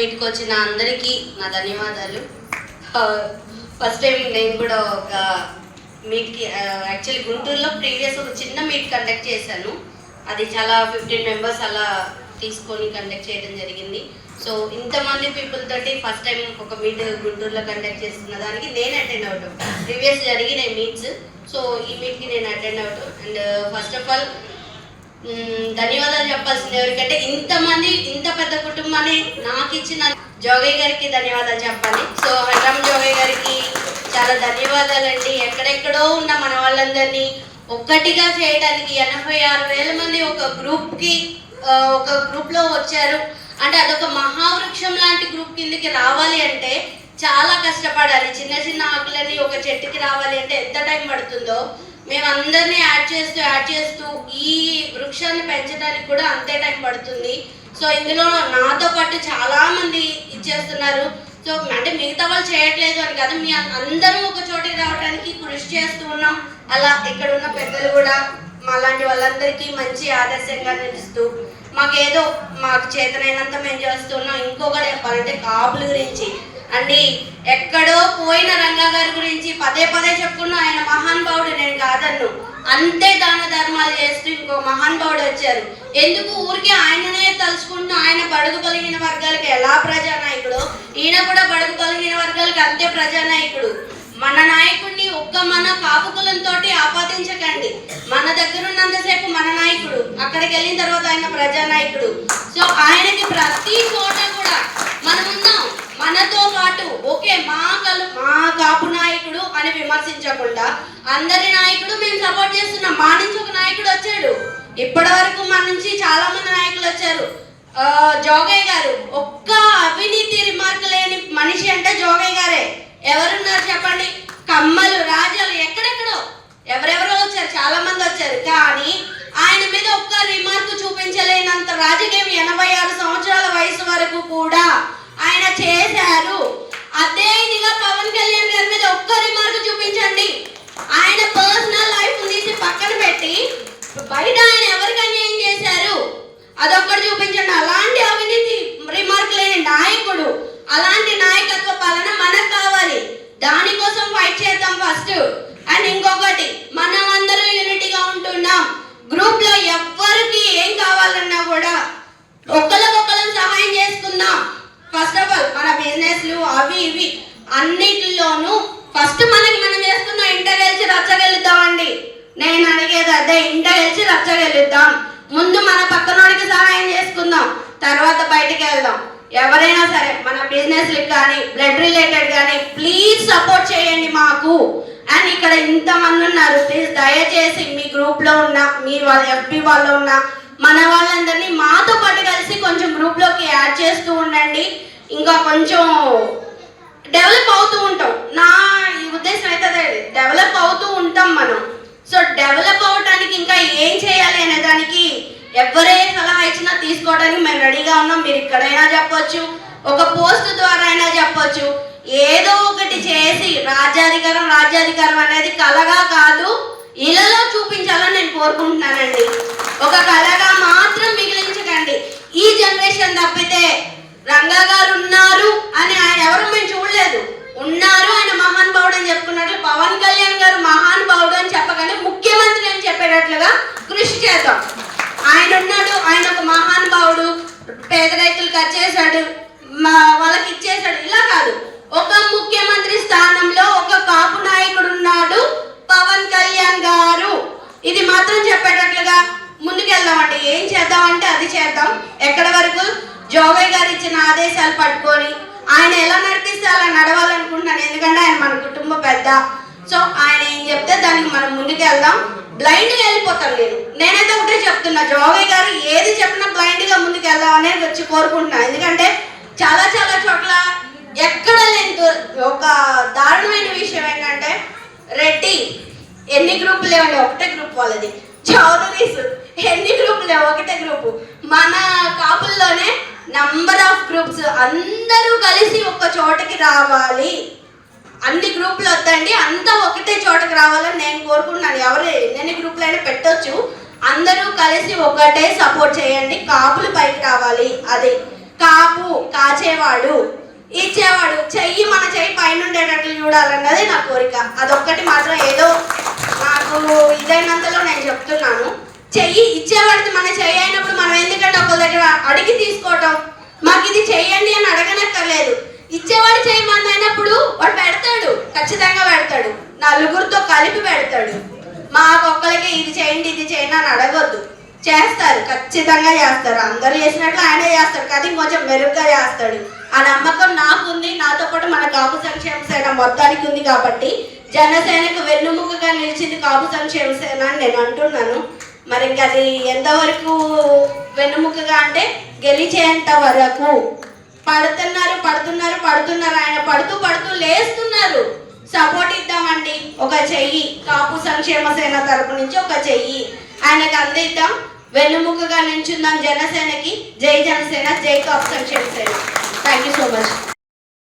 వీటికి వచ్చిన అందరికీ నా ధన్యవాదాలు. ఫస్ట్ టైం నేను కూడా ఒక మీట్కి యాక్చువల్లీ గుంటూరులో ప్రీవియస్ ఒక చిన్న మీట్ కండక్ట్ చేశాను. అది చాలా ఫిఫ్టీన్ మెంబర్స్ అలా తీసుకొని కండక్ట్ చేయడం జరిగింది. సో ఇంతమంది పీపుల్ తోటి ఫస్ట్ టైం ఒక మీట్ గుంటూరులో కండక్ట్ చేస్తున్న దానికి నేను అటెండ్ అవటం ప్రీవియస్ జరిగిన మీట్స్ సో ఈ మీట్కి నేను అటెండ్ అవటం అండ్ ఫస్ట్ ఆఫ్ ఆల్ ధన్యవాదాలు చెప్పాల్సింది ఎవరికంటే ఇంతమంది ఇంత పెద్ద కుటుంబాన్ని నాకు ఇచ్చిన జోగయ్య గారికి ధన్యవాదాలు చెప్పాలి. సో హరిరామ్ జోగయ్య గారికి చాలా ధన్యవాదాలండి. ఎక్కడెక్కడో ఉన్న మన వాళ్ళందరినీ ఒక్కటిగా చేయడానికి ఎనభై ఆరు వేల మంది ఒక గ్రూప్కి ఒక గ్రూప్లో వచ్చారు. అంటే అదొక మహావృక్షం లాంటి గ్రూప్ కిందకి రావాలి అంటే చాలా కష్టపడాలి. చిన్న చిన్న ఆకులని ఒక చెట్టుకి రావాలి అంటే ఎంత టైం పడుతుందో. మేము అందరినీ యాడ్ చేస్తూ యాడ్ చేస్తూ ఈ వృక్షాన్ని పెంచడానికి కూడా అంతే టైం పడుతుంది. సో ఇందులో నాతో పాటు చాలా మంది ఇచ్చేస్తున్నారు సో అంటే మిగతా వాళ్ళు చేయట్లేదు అని కాదు మీ అందరూ ఒక చోటికి రావడానికి కృషి చేస్తూ ఉన్నాం. అలా ఇక్కడ ఉన్న పెద్దలు కూడా మాలాంటి వాళ్ళందరికీ మంచి ఆదర్శంగా నిలుస్తూ మాకేదో మాకు చేతనైనంత మేము చేస్తున్నాం. ఇంకొకటి చెప్పాలంటే కాపుల గురించి. అండి ఎక్కడో పోయిన రంగా పదే పదే చెప్పుకున్నా ఆయన మహానుభావుడు నేను కాదన్ను. అంతే దాన ధర్మాలు చేస్తూ ఇంకో మహానుభావుడు వచ్చారు. ఎందుకు? ఊరికి ఆయననే తలుచుకుంటూ ఆయన బడుగు బలిగిన వర్గాలకి ఎలా ప్రజానాయకుడు? ఈయన కూడా బడుగు బలిగిన వర్గాలకి అంతే ప్రజానాయకుడు. మన నాయకుడిని ఒక్క మన కాపుకులంతో ఆపాదించకండి. మన దగ్గర ఉన్నంతసేపు మన నాయకుడు అక్కడికి వెళ్ళిన తర్వాత ఆయన ప్రజానాయకుడు. సో ఆయనకి ప్రతి చోట మనమున్నాం. మనం మనతో పాటు ఓకే మా కలు మా కాపు నాయకుడు అని విమర్శించకుండా అందరి నాయకుడు మేము సపోర్ట్ చేస్తున్నాం. మా నుంచి ఒక నాయకుడు వచ్చాడు. ఇప్పటి వరకు మన నుంచి చాలా మంది నాయకులు వచ్చారు. జోగయ్య గారు ఒక్క అవినీతి రిమార్క్ లేని మనిషి అంటే జోగయ్య గారే. ఎవరున్నారు చెప్పండి కమ్మలు రాజాలు ఎక్కడెక్కడో ఎవరెవరో వచ్చారు చాలా మంది వచ్చారు కానీ ఆయన మీద ఒక్క రిమార్క్ చూపించలేనంత రాజకీయం ఎనభై ఆరు సంవత్సరాల వయసు వరకు కూడా ఆయన చేశారు అదే ఇదిగా పవన్ కళ్యాణ్ గారి మీద ఒక్క రిమార్క్ చూపించండి ఆయన పర్సనల్ లైఫ్ తీసి పక్కన పెట్టి బయట ఆయన ఎవరికి అన్యాయం చేశారు అదొక్కటి చూపించండి అలాంటి అవినీతి రిమార్క్ లేని నాయకుడు అలాంటి నాయకత్వ పాలన మనకు కావాలి. దానికోసం ఫైట్ చేద్దాం ఫస్ట్ అండ్ ఇంకొకటి మనం అందరూ యూనిటీగా ఉంటున్నాం. గ్రూప్లో ఎవ్వరికి ఏం కావాలన్నా కూడా ఒకరికొకరం సహాయం చేసుకుందాం. ఫస్ట్ ఆఫ్ ఆల్ మన బిజినెస్లు అవి ఇవి అన్నిటిలోనూ ఫస్ట్ మనకి మనం చేసుకున్న ఇంటర్ గెలిచి రచ్చగలుగుతామండి నేను అడిగేది అదే ఇంటర్ గెలిచి రచ్చగలుగుతాం ముందు మన పక్కనోడికి సహాయం చేసుకుందాం. తర్వాత బయటికి వెళ్దాం. ఎవరైనా సరే మన బిజినెస్లకు కానీ బ్లడ్ రిలేటెడ్ కానీ ప్లీజ్ సపోర్ట్ చేయండి మాకు. అండ్ ఇక్కడ ఇంతమంది ఉన్నారు. ప్లీజ్ దయచేసి మీ గ్రూప్లో ఉన్న మీ వాళ్ళ ఎఫ్బి వాళ్ళు ఉన్న మన వాళ్ళందరినీ మాతో పాటు కలిసి కొంచెం గ్రూప్లోకి యాడ్ చేస్తూ ఉండండి. ఇంకా కొంచెం డెవలప్ అవుతూ ఉంటాం. నా ఈ ఉద్దేశం అయితే అదే. డెవలప్ అవుతూ ఉంటాం మనం. సో డెవలప్ అవటానికి ఇంకా ఏం చేయాలి అనే దానికి ఎవరే సలహా తీసుకోవడానికి మేము రెడీగా ఉన్నాం. మీరు ఇక్కడైనా చెప్పొచ్చు ఒక పోస్ట్ ద్వారా అయినా చెప్పొచ్చు. ఏదో ఒకటి చేసి రాజ్యాధికారం రాజ్యాధికారం అనేది కలగా కాదు ఇళ్ళలో చూపించాలని నేను కోరుకుంటున్నానండి. ఒక కళగా మాత్రం మిగిలించకండి. ఈ జనరేషన్ తప్పితే రంగా గారు ఉన్నారు అని ఆయన ఎవరు మేము చూడలేదు ఉన్నారు ఆయన మహానుభావుడు అని చెప్పుకున్నట్లు పవన్ కళ్యాణ్ గారు మహానుభావుడు అని చెప్పగానే ముఖ్యమంత్రి అని చెప్పేటట్లుగా కృషి చేద్దాం ఆయన ఉన్నాడు ఆయన ఒక మహానుభావుడు పేద రైతులకు మా వాళ్ళకి ఇచ్చేసాడు ఇలా కాదు. ఒక ముఖ్యమంత్రి స్థానంలో ఒక కాపు నాయకుడు ఉన్నాడు పవన్ కళ్యాణ్ గారు. ఇది మాత్రం చెప్పేటట్లుగా ముందుకెళ్దామండి. ఏం చేద్దామంటే అది చేద్దాం. ఎక్కడ వరకు? జోగయ్య గారు ఇచ్చిన ఆదేశాలు పట్టుకొని ఆయన ఎలా నడిపిస్తే అలా నడవాలనుకుంటున్నాను. ఎందుకంటే ఆయన మన కుటుంబ పెద్ద. సో ఆయన ఏం చెప్తే దానికి మనం ముందుకెళ్దాం. బ్లైండ్గా వెళ్ళిపోతాను నేను నేనైతే ఒకటే చెప్తున్నా జోగయ్య గారు ఏది చెప్పినా బ్లైండ్గా ముందుకు వెళ్దాం అనేది వచ్చి కోరుకుంటున్నా. ఎందుకంటే చాలా చాలా చోట్ల ఎక్కడ లేని ఒక దారుణమైన విషయం ఏంటంటే రెడ్డి ఎన్ని గ్రూపులు లేవండి? ఒకటే గ్రూప్ వాళ్ళది. చౌదరీస్ ఎన్ని గ్రూపులు లేవు? ఒకటే గ్రూపు మన కాపుల్లోనే నంబర్ ఆఫ్ గ్రూప్స్ అందరూ కలిసి ఒక చోటకి రావాలి. అన్ని గ్రూపులు వద్దండి. అంతా ఒకటే చోటకి రావాలని నేను కోరుకుంటున్నాను. ఎవరు ఎన్ని గ్రూపులు అయినా పెట్టొచ్చు. అందరూ కలిసి ఒకటే సపోర్ట్ చేయండి. కాపులు పైకి రావాలి. అది కాపు కాచేవాడు ఇచ్చేవాడు చెయ్యి మన చెయ్యి పైన ఉండేటట్లు చూడాలన్నది నా కోరిక. అదొక్కటి మాత్రం ఏదో నాకు ఇదైనంతలో నేను చెప్తున్నాను. చెయ్యి ఇచ్చేవాడికి మన చెయ్యి అయినప్పుడు మనం ఎందుకంటే ఒకరి దగ్గర అడిగి తీసుకోవటం? మాకు ఇది చెయ్యండి అని అడగనక్కర్లేదు. ఇచ్చేవాడు చెయ్యి మన ఖచ్చితంగా పెడతాడు. నలుగురితో కలిపి పెడతాడు. మా ఒక్కరికి ఇది చేయండి ఇది చేయండి అని అడగొద్దు. చేస్తారు ఖచ్చితంగా చేస్తారు. అందరూ చేసినట్లు ఆయనే చేస్తాడు కానీ కొంచెం మెరుగ్గా చేస్తాడు. ఆ నమ్మకం నాకుంది నాతో పాటు మన కాపు సంక్షేమ సేన మొత్తానికి ఉంది కాబట్టి జనసేనకు వెన్నుముకగా నిలిచింది కాపు సంక్షేమ సేన అని నేను అంటున్నాను. మరి ఇంకా అది ఎంతవరకు వెన్నుముకగా అంటే గెలిచేంత వరకు. పడుతున్నారు పడుతున్నారు పడుతున్నారు ఆయన పడుతూ పడుతూ లేస్తున్నారు. సపోర్ట్ ఇద్దామండి. ఒక చెయ్యి. కాపు సంక్షేమ సేన తరపు నుంచి ఒక చెయ్యి. ఆయనకు అందిద్దాం. వెన్నుముకగా నించుందాం జనసేనకి. జై జనసేన జై Kapu Sankshema Sena. Thank you so much